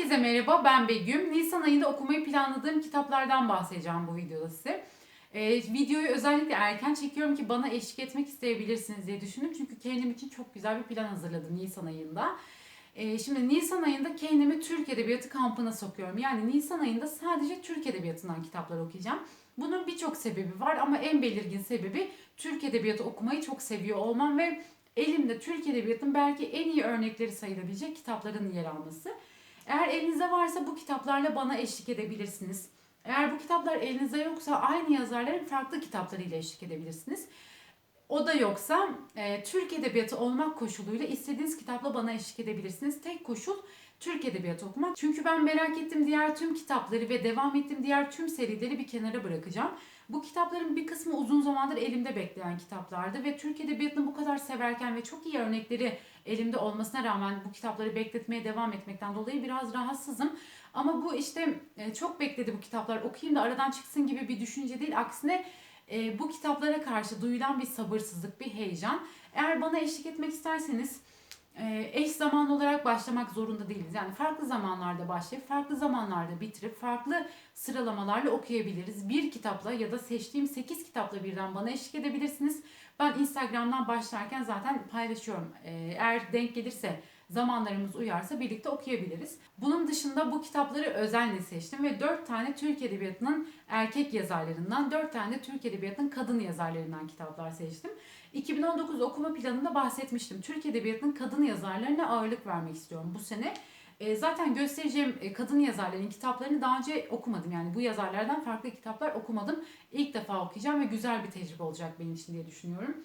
Herkese merhaba, ben Begüm. Nisan ayında okumayı planladığım kitaplardan bahsedeceğim bu videoda size. Ee, videoyu özellikle erken çekiyorum ki bana eşlik etmek isteyebilirsiniz diye düşündüm. Çünkü kendim için çok güzel bir plan hazırladım Nisan ayında. Ee, şimdi Nisan ayında kendimi Türk Edebiyatı kampına sokuyorum. Yani Nisan ayında sadece Türk Edebiyatı'ndan kitaplar okuyacağım. Bunun birçok sebebi var ama en belirgin sebebi Türk Edebiyatı okumayı çok seviyor olmam ve elimde Türk Edebiyatı'nın belki en iyi örnekleri sayılabilecek kitapların yer alması. Eğer elinizde varsa bu kitaplarla bana eşlik edebilirsiniz. Eğer bu kitaplar elinizde yoksa aynı yazarların farklı kitaplarıyla eşlik edebilirsiniz. O da yoksa e, Türk Edebiyatı olmak koşuluyla istediğiniz kitapla bana eşlik edebilirsiniz. Tek koşul Türk Edebiyatı okumak. Çünkü ben merak ettiğim diğer tüm kitapları ve devam ettiğim diğer tüm serileri bir kenara bırakacağım. Bu kitapların bir kısmı uzun zamandır elimde bekleyen kitaplardı ve Türk Edebiyatı'nı bu kadar severken ve çok iyi örnekleri elimde olmasına rağmen bu kitapları bekletmeye devam etmekten dolayı biraz rahatsızım. Ama bu işte e, çok bekledi bu kitaplar okuyayım da aradan çıksın gibi bir düşünce değil. Aksine e, bu kitaplara karşı duyulan bir sabırsızlık, bir heyecan. Eğer bana eşlik etmek isterseniz e, eş zamanlı olarak başlamak zorunda değiliz. Yani farklı zamanlarda başlayıp farklı zamanlarda bitirip farklı sıralamalarla okuyabiliriz. Bir kitapla ya da seçtiğim 8 kitapla birden bana eşlik edebilirsiniz. Ben Instagram'dan başlarken zaten paylaşıyorum. E, eğer denk gelirse zamanlarımız uyarsa birlikte okuyabiliriz. Bunun dışında bu kitapları özenle seçtim ve 4 tane Türk Edebiyatı'nın erkek yazarlarından, 4 tane de Türk Edebiyatı'nın kadın yazarlarından kitaplar seçtim. 2019 okuma planında bahsetmiştim. Türk Edebiyatı'nın kadın yazarlarına ağırlık vermek istiyorum bu sene. E, zaten göstereceğim e, kadın yazarların kitaplarını daha önce okumadım. Yani bu yazarlardan farklı kitaplar okumadım. İlk defa okuyacağım ve güzel bir tecrübe olacak benim için diye düşünüyorum.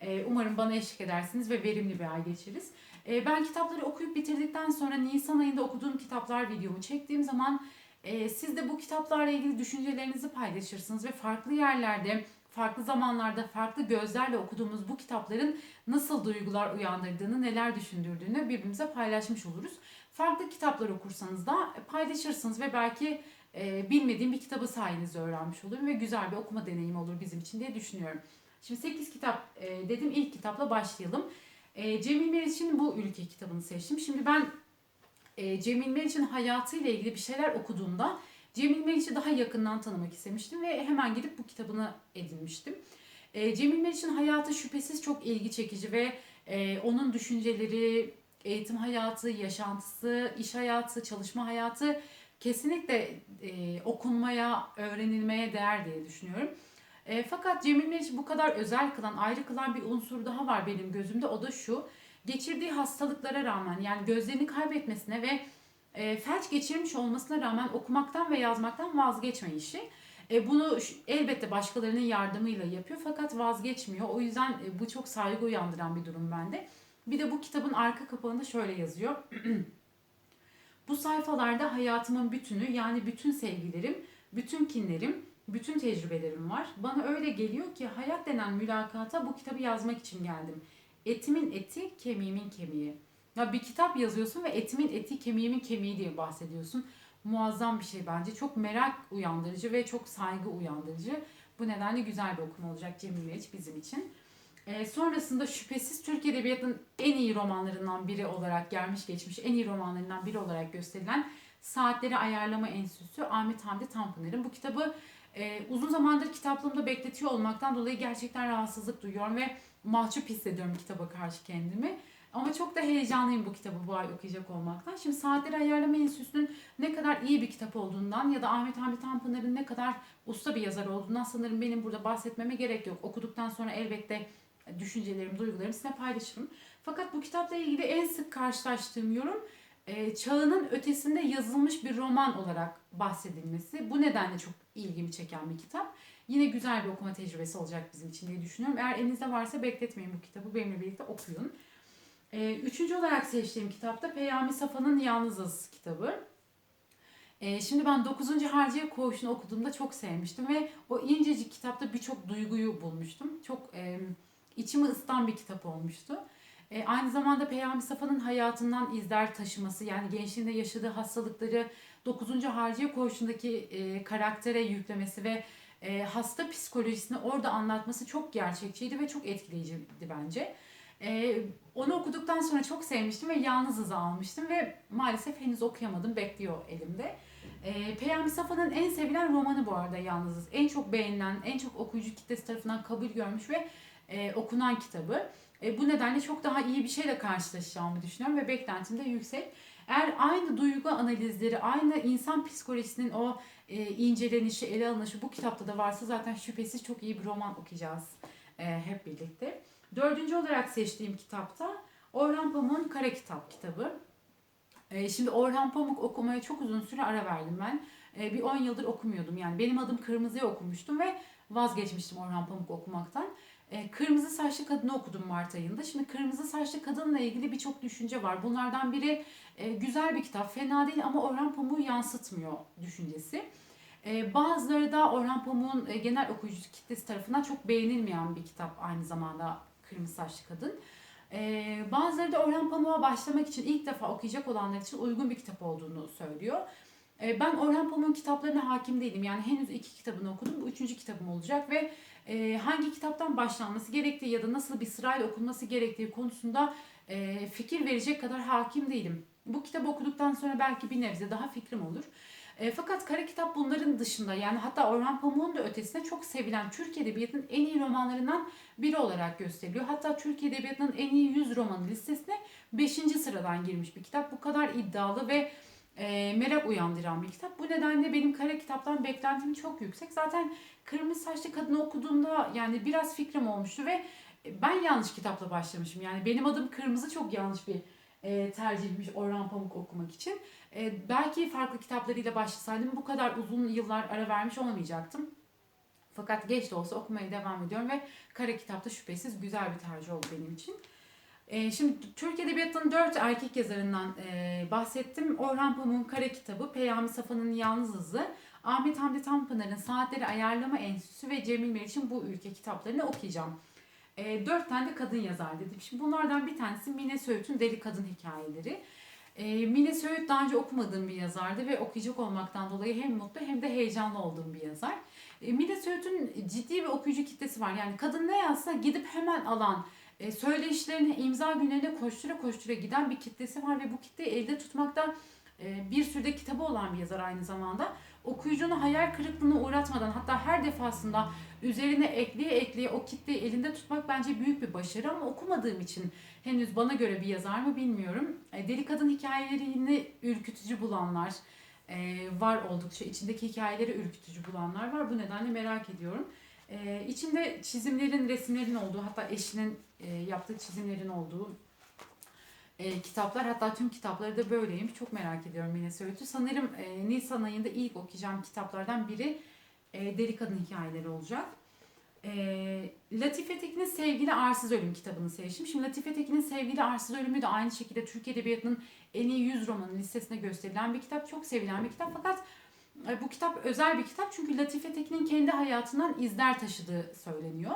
E, umarım bana eşlik edersiniz ve verimli bir ay geçiririz. E, ben kitapları okuyup bitirdikten sonra Nisan ayında okuduğum kitaplar videomu çektiğim zaman e, siz de bu kitaplarla ilgili düşüncelerinizi paylaşırsınız ve farklı yerlerde farklı zamanlarda farklı gözlerle okuduğumuz bu kitapların nasıl duygular uyandırdığını, neler düşündürdüğünü birbirimize paylaşmış oluruz. Farklı kitaplar okursanız da paylaşırsınız ve belki e, bilmediğim bir kitabı sayenizde öğrenmiş olurum ve güzel bir okuma deneyimi olur bizim için diye düşünüyorum. Şimdi 8 kitap e, dedim ilk kitapla başlayalım. E, Cemil Meriç'in bu ülke kitabını seçtim. Şimdi ben e, Cemil Meriç'in hayatıyla ilgili bir şeyler okuduğumda Cemil Meriç'i daha yakından tanımak istemiştim ve hemen gidip bu kitabını edinmiştim. E, Cemil Meriç'in hayatı şüphesiz çok ilgi çekici ve e, onun düşünceleri, eğitim hayatı, yaşantısı, iş hayatı, çalışma hayatı kesinlikle e, okunmaya, öğrenilmeye değer diye düşünüyorum. E, fakat Cemil Meriç'i bu kadar özel kılan, ayrı kılan bir unsur daha var benim gözümde. O da şu, geçirdiği hastalıklara rağmen yani gözlerini kaybetmesine ve e, felç geçirmiş olmasına rağmen okumaktan ve yazmaktan vazgeçmeyişi. E, bunu elbette başkalarının yardımıyla yapıyor fakat vazgeçmiyor. O yüzden e, bu çok saygı uyandıran bir durum bende. Bir de bu kitabın arka kapağında şöyle yazıyor. bu sayfalarda hayatımın bütünü yani bütün sevgilerim, bütün kinlerim, bütün tecrübelerim var. Bana öyle geliyor ki hayat denen mülakata bu kitabı yazmak için geldim. Etimin eti, kemiğimin kemiği. Ya bir kitap yazıyorsun ve etimin eti, kemiğimin kemiği diye bahsediyorsun. Muazzam bir şey bence. Çok merak uyandırıcı ve çok saygı uyandırıcı. Bu nedenle güzel bir okuma olacak Cemil Meriç bizim için. Ee, sonrasında şüphesiz Türk Edebiyatı'nın en iyi romanlarından biri olarak gelmiş geçmiş en iyi romanlarından biri olarak gösterilen Saatleri Ayarlama Enstitüsü Ahmet Hamdi Tanpınar'ın bu kitabı e, uzun zamandır kitaplığımda bekletiyor olmaktan dolayı gerçekten rahatsızlık duyuyorum ve mahcup hissediyorum kitaba karşı kendimi. Ama çok da heyecanlıyım bu kitabı bu ay okuyacak olmaktan. Şimdi Saatleri Ayarlama Enstitüsü'nün ne kadar iyi bir kitap olduğundan ya da Ahmet Hamdi Tanpınar'ın ne kadar usta bir yazar olduğundan sanırım benim burada bahsetmeme gerek yok. Okuduktan sonra elbette düşüncelerim, duygularımı sizinle paylaşırım. Fakat bu kitapla ilgili en sık karşılaştığım yorum e, çağının ötesinde yazılmış bir roman olarak bahsedilmesi. Bu nedenle çok ilgimi çeken bir kitap. Yine güzel bir okuma tecrübesi olacak bizim için diye düşünüyorum. Eğer elinizde varsa bekletmeyin bu kitabı. Benimle birlikte okuyun. E, üçüncü olarak seçtiğim kitap da Peyami Safa'nın Yalnızız kitabı. E, şimdi ben 9. Harciye Koğuşu'nu okuduğumda çok sevmiştim ve o incecik kitapta birçok duyguyu bulmuştum. Çok e, içimi ısıtan bir kitap olmuştu. E, aynı zamanda Peyami Safa'nın hayatından izler taşıması yani gençliğinde yaşadığı hastalıkları 9. Harciye Koğuşu'ndaki e, karaktere yüklemesi ve e, hasta psikolojisini orada anlatması çok gerçekçiydi ve çok etkileyiciydi bence. Ee, onu okuduktan sonra çok sevmiştim ve Yalnızız'ı almıştım ve maalesef henüz okuyamadım. Bekliyor elimde. Ee, Peyami Safa'nın en sevilen romanı bu arada Yalnızız. En çok beğenilen, en çok okuyucu kitlesi tarafından kabul görmüş ve e, okunan kitabı. E, bu nedenle çok daha iyi bir şeyle karşılaşacağımı düşünüyorum ve beklentim de yüksek. Eğer aynı duygu analizleri, aynı insan psikolojisinin o e, incelenişi, ele alınışı bu kitapta da varsa zaten şüphesiz çok iyi bir roman okuyacağız e, hep birlikte. Dördüncü olarak seçtiğim kitapta Orhan Pamuk'un Kara Kitap kitabı. E, şimdi Orhan Pamuk okumaya çok uzun süre ara verdim ben. E, bir 10 yıldır okumuyordum yani. Benim adım Kırmızı'yı okumuştum ve vazgeçmiştim Orhan Pamuk okumaktan. E, Kırmızı Saçlı Kadın'ı okudum Mart ayında. Şimdi Kırmızı Saçlı Kadın'la ilgili birçok düşünce var. Bunlardan biri e, güzel bir kitap, fena değil ama Orhan Pamuk'u yansıtmıyor düşüncesi. E, bazıları da Orhan Pamuk'un e, genel okuyucu kitlesi tarafından çok beğenilmeyen bir kitap aynı zamanda Kırmızı Saçlı Kadın. E, bazıları da Orhan Pamuk'a başlamak için ilk defa okuyacak olanlar için uygun bir kitap olduğunu söylüyor. E, ben Orhan Pamuk'un kitaplarına hakim değilim. Yani henüz iki kitabını okudum. Bu üçüncü kitabım olacak ve e, hangi kitaptan başlanması gerektiği ya da nasıl bir sırayla okunması gerektiği konusunda e, fikir verecek kadar hakim değilim. Bu kitabı okuduktan sonra belki bir nebze daha fikrim olur. E, fakat kara kitap bunların dışında yani hatta Orhan Pamuk'un da ötesinde çok sevilen Türk Edebiyatı'nın en iyi romanlarından biri olarak gösteriliyor. Hatta Türk Edebiyatı'nın en iyi 100 romanı listesine 5. sıradan girmiş bir kitap. Bu kadar iddialı ve e, merak uyandıran bir kitap. Bu nedenle benim kara kitaptan beklentim çok yüksek. Zaten Kırmızı Saçlı Kadını okuduğumda yani biraz fikrim olmuştu ve ben yanlış kitapla başlamışım. Yani benim adım Kırmızı çok yanlış bir e, tercihmiş Orhan Pamuk okumak için. E, belki farklı kitaplarıyla başlasaydım bu kadar uzun yıllar ara vermiş olmayacaktım. Fakat geç de olsa okumaya devam ediyorum ve kara kitapta şüphesiz güzel bir tercih oldu benim için. E, şimdi Türk Edebiyatı'nın dört erkek yazarından e, bahsettim. Orhan Pamuk'un Kara Kitabı, Peyami Safa'nın Yalnız Hızı, Ahmet Hamdi Tanpınar'ın Saatleri Ayarlama Enstitüsü ve Cemil Meriç'in Bu Ülke kitaplarını okuyacağım. E, dört tane de kadın yazar dedim. Şimdi bunlardan bir tanesi Mine Söğüt'ün Deli Kadın Hikayeleri. E, Mine Söğüt daha önce okumadığım bir yazardı ve okuyacak olmaktan dolayı hem mutlu hem de heyecanlı olduğum bir yazar. E, Mine Söğüt'ün ciddi bir okuyucu kitlesi var. Yani kadın ne yazsa gidip hemen alan, e, söyleyişlerine, imza günlerine koştura koştura giden bir kitlesi var ve bu kitleyi elde tutmakta e, bir sürü de kitabı olan bir yazar aynı zamanda. Okuyucunu hayal kırıklığına uğratmadan hatta her defasında üzerine ekleye ekleye o kitleyi elinde tutmak bence büyük bir başarı ama okumadığım için henüz bana göre bir yazar mı bilmiyorum. E, Deli kadın hikayelerini ürkütücü bulanlar e, var oldukça. içindeki hikayeleri ürkütücü bulanlar var. Bu nedenle merak ediyorum. E, içinde çizimlerin, resimlerin olduğu hatta eşinin yaptığı çizimlerin olduğu e, kitaplar hatta tüm kitapları da böyleyim. Çok merak ediyorum yine Söğüt'ü. Sanırım e, Nisan ayında ilk okuyacağım kitaplardan biri e, Deli Kadın Hikayeleri olacak. E, Latife Tekin'in Sevgili Arsız Ölüm kitabını seçtim. Şimdi Latife Tekin'in Sevgili Arsız Ölümü de aynı şekilde Türk Edebiyatı'nın en iyi 100 romanı listesine gösterilen bir kitap. Çok sevilen bir kitap fakat e, bu kitap özel bir kitap çünkü Latife Tekin'in kendi hayatından izler taşıdığı söyleniyor.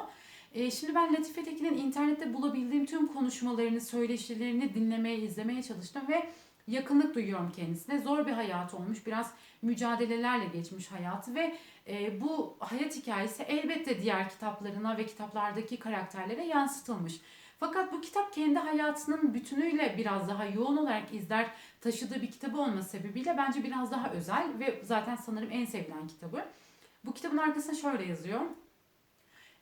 E, şimdi ben Latife Tekin'in internette bulabildiğim tüm konuşmalarını, söyleşilerini dinlemeye, izlemeye çalıştım ve yakınlık duyuyorum kendisine. Zor bir hayat olmuş, biraz mücadelelerle geçmiş hayatı ve e, bu hayat hikayesi elbette diğer kitaplarına ve kitaplardaki karakterlere yansıtılmış. Fakat bu kitap kendi hayatının bütünüyle biraz daha yoğun olarak izler taşıdığı bir kitabı olması sebebiyle bence biraz daha özel ve zaten sanırım en sevilen kitabı. Bu kitabın arkasında şöyle yazıyor.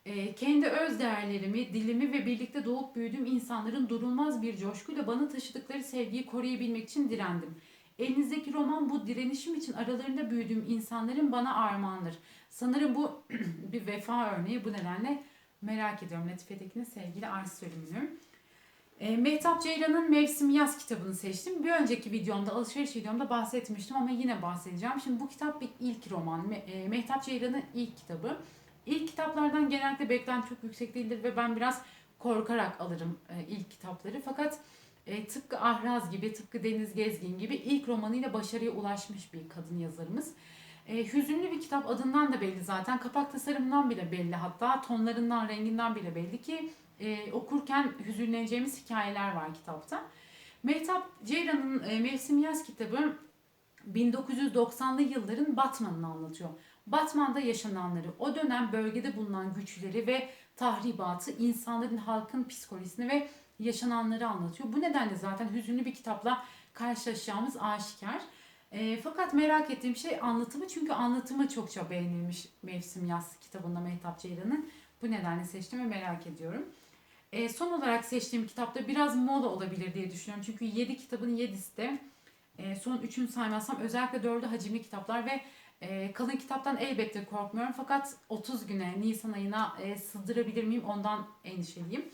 E, kendi öz değerlerimi, dilimi ve birlikte doğup büyüdüğüm insanların durulmaz bir coşkuyla bana taşıdıkları sevgiyi koruyabilmek için direndim. Elinizdeki roman bu direnişim için aralarında büyüdüğüm insanların bana armağandır. Sanırım bu bir vefa örneği. Bu nedenle merak ediyorum Latife Tekin'in sevgili Arz bölümünü. E, Mehtap Ceylan'ın Mevsim Yaz kitabını seçtim. Bir önceki videomda, alışveriş videomda bahsetmiştim ama yine bahsedeceğim. Şimdi bu kitap bir ilk roman. E, Mehtap Ceylan'ın ilk kitabı. İlk kitaplardan genellikle beklenti çok yüksek değildir ve ben biraz korkarak alırım e, ilk kitapları. Fakat e, tıpkı Ahraz gibi, tıpkı Deniz Gezgin gibi ilk romanıyla başarıya ulaşmış bir kadın yazarımız. E, hüzünlü bir kitap adından da belli zaten. Kapak tasarımından bile belli hatta tonlarından, renginden bile belli ki okurken hüzünleneceğimiz hikayeler var kitapta. Mehtap Ceylan'ın e, Mevsim Yaz kitabı 1990'lı yılların Batman'ını anlatıyor. Batman'da yaşananları, o dönem bölgede bulunan güçleri ve tahribatı, insanların halkın psikolojisini ve yaşananları anlatıyor. Bu nedenle zaten hüzünlü bir kitapla karşılaşacağımız aşikar. E, fakat merak ettiğim şey anlatımı çünkü anlatımı çokça beğenilmiş Mevsim Yaz kitabında Mehtap Ceylan'ın. Bu nedenle seçtim ve merak ediyorum. E, son olarak seçtiğim kitapta biraz moda olabilir diye düşünüyorum. Çünkü 7 kitabın 7'si de e, son 3'ünü saymazsam özellikle 4'ü hacimli kitaplar ve e, kalın kitaptan elbette korkmuyorum. Fakat 30 güne Nisan ayına e, sığdırabilir miyim ondan endişeliyim.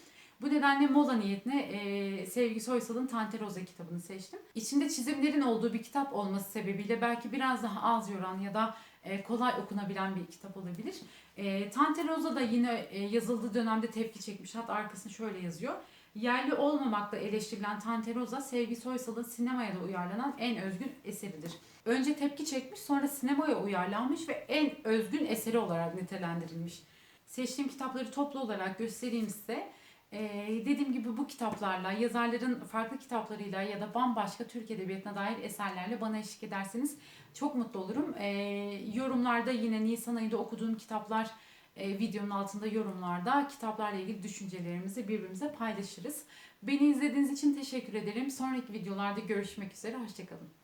Bu nedenle mola niyetine e, Sevgi Soysal'ın Tante kitabını seçtim. İçinde çizimlerin olduğu bir kitap olması sebebiyle belki biraz daha az yoran ya da e, kolay okunabilen bir kitap olabilir. E, Tante da yine e, yazıldığı dönemde tepki çekmiş. Hatta arkasını şöyle yazıyor. Yerli olmamakla eleştirilen Tante Rosa, Sevgi Soysal'ın sinemaya da uyarlanan en özgün eseridir. Önce tepki çekmiş, sonra sinemaya uyarlanmış ve en özgün eseri olarak nitelendirilmiş. Seçtiğim kitapları toplu olarak göstereyim size. Ee, dediğim gibi bu kitaplarla, yazarların farklı kitaplarıyla ya da bambaşka Türk Edebiyatı'na dair eserlerle bana eşlik ederseniz çok mutlu olurum. Ee, yorumlarda yine Nisan ayında okuduğum kitaplar e, videonun altında yorumlarda kitaplarla ilgili düşüncelerimizi birbirimize paylaşırız. Beni izlediğiniz için teşekkür ederim. Sonraki videolarda görüşmek üzere. Hoşçakalın.